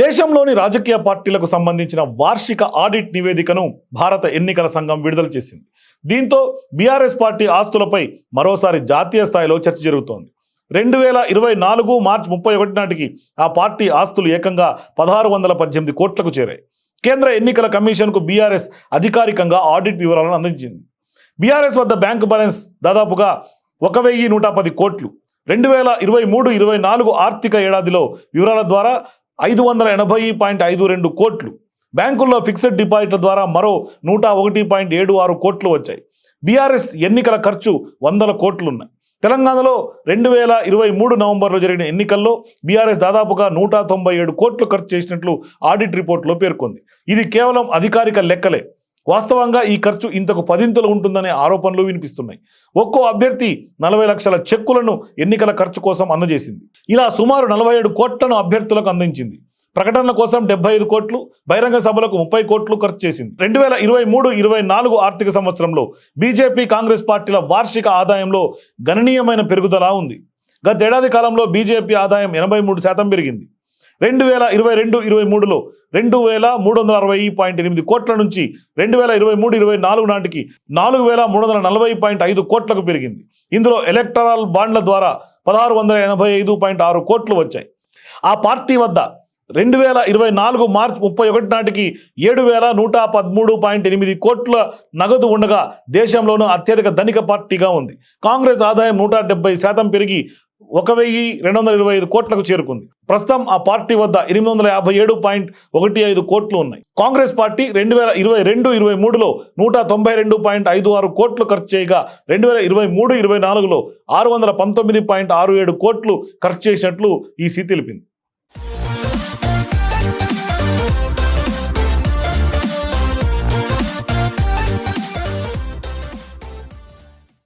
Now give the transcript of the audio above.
దేశంలోని రాజకీయ పార్టీలకు సంబంధించిన వార్షిక ఆడిట్ నివేదికను భారత ఎన్నికల సంఘం విడుదల చేసింది. దీంతో బీఆర్ఎస్ పార్టీ ఆస్తులపై మరోసారి జాతీయ స్థాయిలో చర్చ జరుగుతోంది. రెండు వేల ఇరవై నాలుగు మార్చి ముప్పై ఒకటి నాటికి ఆ పార్టీ ఆస్తులు ఏకంగా పదహారు వందల పద్దెనిమిది కోట్లకు చేరాయి. కేంద్ర ఎన్నికల కమిషన్కు బీఆర్ఎస్ అధికారికంగా ఆడిట్ వివరాలను అందించింది. బీఆర్ఎస్ వద్ద బ్యాంకు బ్యాలెన్స్ దాదాపుగా ఒక వెయ్యి నూట పది కోట్లు. రెండు వేల ఇరవై మూడు ఇరవై నాలుగు ఆర్థిక ఏడాదిలో వివరాల ద్వారా ఐదు వందల ఎనభై పాయింట్ ఐదు రెండు కోట్లు. బ్యాంకుల్లో ఫిక్స్డ్ డిపాజిట్ల ద్వారా మరో నూట ఒకటి పాయింట్ ఏడు ఆరు కోట్లు వచ్చాయి. బీఆర్ఎస్ ఎన్నికల ఖర్చు వందల కోట్లున్నాయి. తెలంగాణలో రెండు వేల ఇరవై మూడు నవంబర్లో జరిగిన ఎన్నికల్లో బీఆర్ఎస్ దాదాపుగా నూట తొంభై ఏడు కోట్లు ఖర్చు చేసినట్లు ఆడిట్ రిపోర్ట్లో పేర్కొంది. ఇది కేవలం అధికారిక లెక్కలే. వాస్తవంగా ఈ ఖర్చు ఇంతకు పదింతలు ఉంటుందనే ఆరోపణలు వినిపిస్తున్నాయి. ఒక్కో అభ్యర్థి నలభై లక్షల చెక్కులను ఎన్నికల ఖర్చు కోసం అందజేసింది. ఇలా సుమారు నలభై ఏడు కోట్లను అభ్యర్థులకు అందించింది. ప్రకటనల కోసం డెబ్బై ఐదు కోట్లు బహిరంగ సభలకు ముప్పై కోట్లు ఖర్చు చేసింది. రెండు వేల ఇరవై మూడు ఇరవై నాలుగు ఆర్థిక సంవత్సరంలో బీజేపీ కాంగ్రెస్ పార్టీల వార్షిక ఆదాయంలో గణనీయమైన పెరుగుదల ఉంది. గతేడాది కాలంలో బీజేపీ ఆదాయం ఎనభై మూడు శాతం పెరిగింది. రెండు వేల ఇరవై రెండు ఇరవై మూడులో రెండు వేల మూడు వందల అరవై పాయింట్ ఎనిమిది కోట్ల నుంచి రెండు వేల ఇరవై మూడు ఇరవై నాలుగు నాటికి నాలుగు వేల మూడు వందల నలభై పాయింట్ ఐదు కోట్లకు పెరిగింది. ఇందులో ఎలక్టరల్ బాండ్ల ద్వారా పదహారు వందల ఎనభై ఐదు పాయింట్ ఆరు కోట్లు వచ్చాయి. ఆ పార్టీ వద్ద రెండు వేల ఇరవై నాలుగు మార్చి ముప్పై ఒకటి నాటికి ఏడు వేల నూట పదమూడు పాయింట్ ఎనిమిది కోట్ల నగదు ఉండగా దేశంలోనూ అత్యధిక ధనిక పార్టీగా ఉంది. కాంగ్రెస్ ఆదాయం నూట డెబ్బై శాతం పెరిగి ఒక వెయ్యి రెండు వందల ఇరవై ఐదు కోట్లకు చేరుకుంది. ప్రస్తుతం ఆ పార్టీ వద్ద ఎనిమిది వందల యాభై ఏడు పాయింట్ ఒకటి ఐదు కోట్లు ఉన్నాయి. కాంగ్రెస్ పార్టీ రెండు వేల ఇరవై రెండు ఇరవై మూడులో నూట తొంభై రెండు పాయింట్ ఐదు ఆరు కోట్లు ఖర్చు చేయగా రెండు వేల ఇరవై మూడు ఇరవై నాలుగులో ఆరు వందల పంతొమ్మిది పాయింట్ ఆరు ఏడు కోట్లు ఖర్చు చేసినట్లు ఈ సి తెలిపింది.